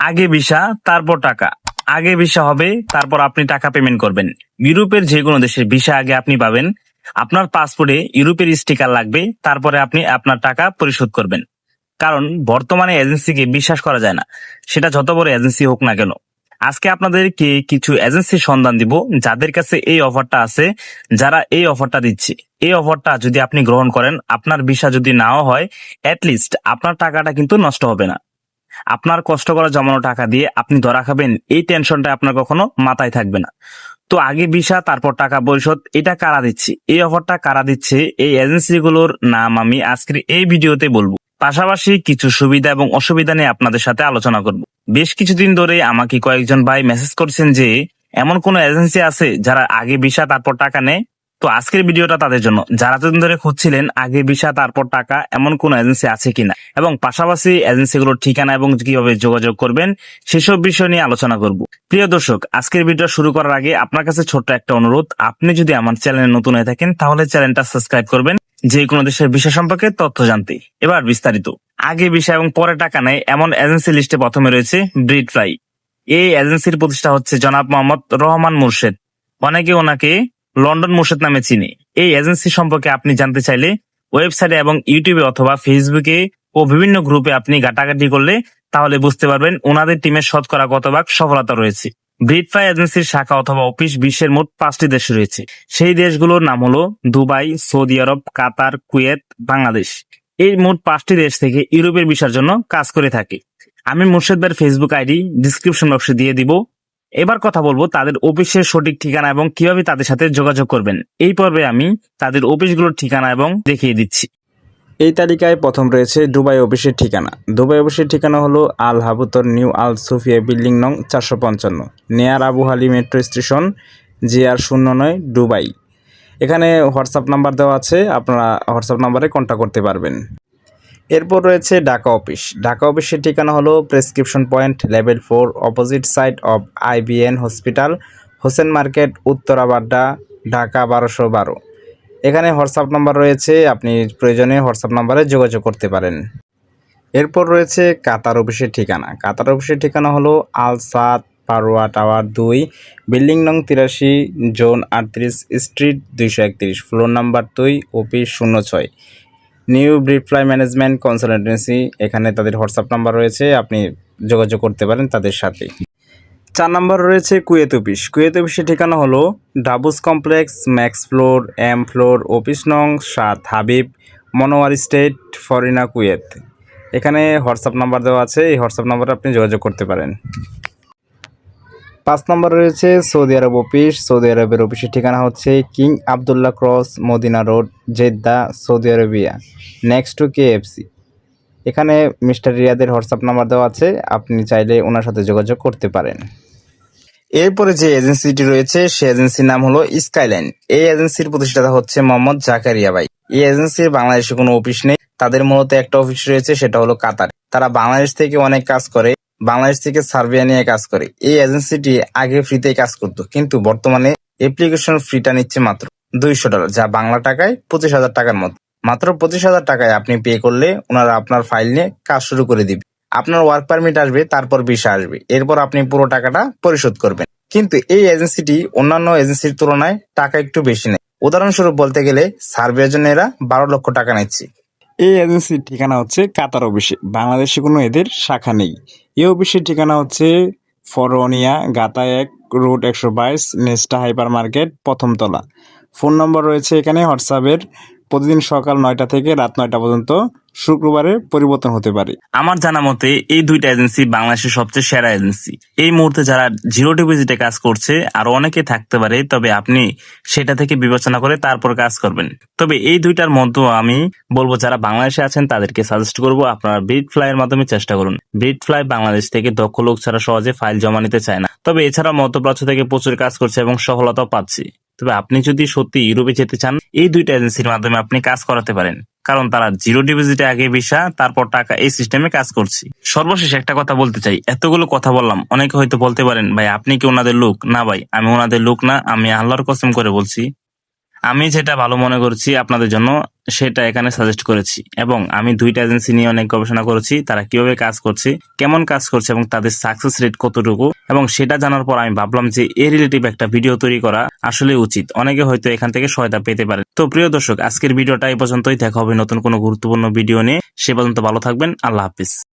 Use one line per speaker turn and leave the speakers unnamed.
আগে ভিসা, তারপর টাকা। আগে ভিসা হবে, তারপর আপনি টাকা পেমেন্ট করবেন। ইউরোপের যে কোনো দেশের ভিসা আগে আপনি পাবেন। আপনার পাসপোর্টে ইউরোপের স্টিকার লাগবে, তারপরে আপনি আপনার টাকা পরিশোধ করবেন। কারণ বর্তমানে এজেন্সিকে বিশ্বাস করা যায় না। সেটা যত বড় এজেন্সি হোক না কেন। আজকে আপনাদেরকে কিছু এজেন্সির সন্ধান দিব, যাদের কাছে এই অফারটা আছে, যারা এই অফারটা দিচ্ছে। এই অফারটা যদি আপনি গ্রহণ করেন, আপনার ভিসা যদি নাও হয় লিস্ট আপনার টাকাটা কিন্তু নষ্ট হবে না। আপনার কষ্ট করা জমানো টাকা দিয়ে আপনি ধরা খাবেন, এই টেনশনটা আপনার কখনো মাথায় থাকবে না। তো আগে ভিসা, তারপর টাকা পরিশোধ, এটা কারা দিচ্ছে? এই অফারটা কারা দিচ্ছে? এই এজেন্সিগুলোর নাম আমি আজকের এই ভিডিওতে বলব। পাশাপাশি কিছু সুবিধা এবং অসুবিধা নিয়ে আপনাদের সাথে আলোচনা করব। বেশ কিছুদিন ধরে আমাকে কয়েকজন ভাই মেসেজ করছেন যে, এমন কোন এজেন্সি আছে যারা আগে ভিসা, তারপর টাকা নেয়? তো আজকের ভিডিওটা তাদের জন্য। যারা এতদিন ধরে খুঁজছিলেন, আগে ভিসা, তারপর টাকা, এমন কোন এজেন্সি আছে কিনা? এবং পাশাপাশি এজেন্সিগুলোর ঠিকানা এবং কীভাবে যোগাযোগ করবেন, সেসব বিষয় নিয়ে আলোচনা করব। প্রিয় দর্শক, আজকের ভিডিও শুরু করার আগে আপনার কাছে ছোট্ট একটা অনুরোধ। আপনি যদি আমার চ্যানেলে নতুন হয়ে থাকেন, তাহলে চ্যানেলটা সাবস্ক্রাইব করবেন। যে কোনো দেশের বিষয় সম্পর্কে তথ্য জানতে। এবার বিস্তারিত। আগে বিষয় এবং পরে টাকা নেয় এমন এজেন্সি লিস্টে প্রথমে রয়েছে ব্রিড ফ্লাই। এই এজেন্সির প্রতিষ্ঠা হচ্ছে জনাব মোহাম্মদ রহমান মুর্শেদ। অনেকে ওনাকে লন্ডন মুর্শেদ নামে চিনে। এই এজেন্সি সম্পর্কে আপনি জানতে চাইলে ওয়েবসাইটে এবং ইউটিউবে অথবা ফেসবুকে ও বিভিন্ন গ্রুপে আপনি ঘাটাঘাটি করলে তাহলে বুঝতে পারবেন ওনাদের টিমের শতকরা কত ভাগ সফলতা রয়েছে। ব্রিডফ্লাই এজেন্সির শাখা অথবা অফিস বিশ্বের মোট পাঁচটি দেশে রয়েছে। সেই দেশগুলোর নাম হলো Dubai, Saudi Arab, Qatar, Kuwait, Bangladesh. এই মোট পাঁচটি দেশ থেকে ইউরোপের বিষয়ের জন্য কাজ করে থাকে। আমি মুর্শেদ ভাইয়ের ফেসবুক আইডি ডিসক্রিপশন বক্সে দিয়ে দিব। এবার কথা বলব তাদের অফিসের সঠিক ঠিকানা এবং কীভাবে তাদের সাথে যোগাযোগ করবেন। এই পর্বে আমি তাদের অফিসগুলোর ঠিকানা এবং দেখিয়ে দিচ্ছি।
এই তালিকায় প্রথম রয়েছে দুবাই অফিসের ঠিকানা। দুবাই অফিসের ঠিকানা হলো Al Habtoor new Al Sufiya building নং চারশো পঞ্চান্ন, নেয়ার আবু হালি মেট্রো স্টেশন জে জিআর শূন্য নয়, দুবাই। এখানে হোয়াটসঅ্যাপ নাম্বার দেওয়া আছে, আপনারা হোয়াটসঅ্যাপ নাম্বারে কন্ট্যাক্ট করতে পারবেন। এরপর রয়েছে ঢাকা অফিস। ঢাকা অফিসের ঠিকানা হলো prescription point level four opposite side of IBN hospital Hossain market, Uttara Badda, Dhaka বারোশো বারো। এখানে হোয়াটসঅ্যাপ নাম্বার রয়েছে, আপনি প্রয়োজনে হোয়াটসঅ্যাপ নাম্বারে যোগাযোগ করতে পারেন। এরপর রয়েছে কাতার অফিসের ঠিকানা। কাতার অফিসের ঠিকানা হলো আল সাদ পারোয়া টাওয়ার দুই, বিল্ডিং নং তিরাশি, জোন আটত্রিশ স্ট্রিট দুইশো একত্রিশ। ফ্লোর নাম্বার দুই, অফিস শূন্য ছয়। নিউ ব্রিফ্লাই ম্যানেজমেন্ট কনসালটেন্সি, এখানে তাদের হোয়াটসঅ্যাপ নাম্বার রয়েছে, আপনি যোগাযোগ করতে পারেন তাদের সাথে। চার নম্বর রয়েছে কুয়েত অফিস। কুয়েত অফিসের ঠিকানা হলো Dabus complex, max floor, M floor, office নং সাত, Habib, Munawar state, Farwaniya Kuwait. এখানে হোয়াটসঅ্যাপ নাম্বার দেওয়া আছে, এই হোয়াটসঅ্যাপ নাম্বারে আপনি যোগাযোগ করতে পারেন। পাঁচ নম্বর রয়েছে সৌদি আরব অফিস। সৌদি আরবের অফিসের ঠিকানা হচ্ছে King Abdullah cross, Medina road, Jeddah, Saudi Arabia. Next to KFC এখানে মিস্টার রিয়াদের হোয়াটসঅ্যাপ নাম্বার দেওয়া আছে, আপনি চাইলে ওনার সাথে যোগাযোগ করতে পারেন। এরপরে যে এজেন্সিটি রয়েছে, সে এজেন্সির নাম হলো স্কাইলাইন এই এজেন্সির প্রতিষ্ঠাতা হচ্ছে মোহাম্মদ জাকারিয়া ভাই। এই এজেন্সির বাংলাদেশে কোনো অফিস নেই। তাদের মূলত একটা অফিস রয়েছে, সেটা হলো কাতার। তারা বাংলাদেশ থেকে অনেক কাজ করে। বাংলাদেশ থেকে সার্বিয়া নিয়ে কাজ করে। এই এজেন্সিটি আগে ফ্রিতেই কাজ করতো, কিন্তু বর্তমানে অ্যাপ্লিকেশন ফ্রিটা নিচ্ছে মাত্র দুইশো ডলার যা বাংলা টাকায় পঁচিশ হাজার টাকার মতো। মাত্র পঁচিশ হাজার টাকায় আপনি পে করলে ওনারা আপনার ফাইল নিয়ে কাজ শুরু করে দিবে। আপনার ওয়ার্ক পারমিট আসবে, তারপর ভিসা আসবে। এরপর আপনি পুরো টাকাটা পরিশোধ করবেন। কিন্তু এই এজেন্সিটি অন্যান্য এজেন্সির তুলনায় টাকা একটু বেশি নেয়। উদাহরণস্বরূপ বলতে গেলে সার্ভের জন্য এরা বারো লক্ষ টাকা নিচ্ছে। এই এজেন্সির ঠিকানা হচ্ছে কাতার অফিসে। বাংলাদেশে কোনো এদের শাখা নেই। এই অফিসের ঠিকানা হচ্ছে ফরোনিয়া গাতা এক রোড একশো বাইশ নেস্টা হাইপার মার্কেট প্রথমতলা। ফোন নম্বর রয়েছে এখানে হোয়াটসঅ্যাপের প্রতিদিন সকাল নয়টা থেকে রাত নয়টা পর্যন্ত শুক্রবারে পরিবর্তন হতে পারে।
আমার জানা মতে, এই দুইটা এজেন্সি বাংলাদেশের সবচেয়ে সেরা এজেন্সি। এই মুহূর্তে যারা জিরো ডিপোজিটে কাজ করছে আর অনেকে থাকতে পারে, তবে আপনি সেটা থেকে বিবেচনা করে তারপর কাজ করবেন। তবে এই দুইটার মধ্যে আমি বলব, যারা বাংলাদেশে আছেন, তাদেরকে সাজেস্ট করব, আপনারা ব্রিড ফ্লাই এর মাধ্যমে চেষ্টা করুন। ব্রিড ফ্লাই বাংলাদেশ থেকে দক্ষ লোক ছাড়া সহজে ফাইল জমা নিতে চায় না। তবে এছাড়া মধ্যপ্রাচ্য থেকে প্রচুর কাজ করছে এবং সফলতাও পাচ্ছি। তবে আপনি যদি সত্যি ইউরোপে যেতে চান, এই দুইটা এজেন্সির মাধ্যমে আপনি কাজ করাতে পারেন। কারণ তারা জিরো ডিপোজিটে আগে ভিসা, তারপর টাকা এই সিস্টেমে কাজ করছি। সর্বশেষ একটা কথা বলতে চাই। এতগুলো কথা বললাম, অনেকে হয়তো বলতে পারেন, ভাই, আপনি কি ওনাদের লোক? না, ভাই, আমি ওনাদের লোক না, আমি আল্লাহর কসম করে বলছি। আমি যেটা ভালো মনে করছি আপনাদের জন্য, সেটা এখানে সাজেস্ট করেছি। এবং আমি দুইটা এজেন্সি নিয়ে অনেক গবেষণা করেছি, তারা কীভাবে কাজ করছে, কেমন কাজ করছে এবং তাদের সাকসেস রেট কতটুকু। এবং সেটা জানার পর আমি ভাবলাম যে এই রিলেটিভ একটা ভিডিও তৈরি করা আসলে উচিত। অনেকে হয়তো এখান থেকে সহায়তা পেতে পারে। তো প্রিয় দর্শক, আজকের ভিডিওটা এই পর্যন্তই। দেখা হবে নতুন কোনো গুরুত্বপূর্ণ ভিডিও নিয়ে। সে পর্যন্ত ভালো থাকবেন। আল্লাহ হাফিজ।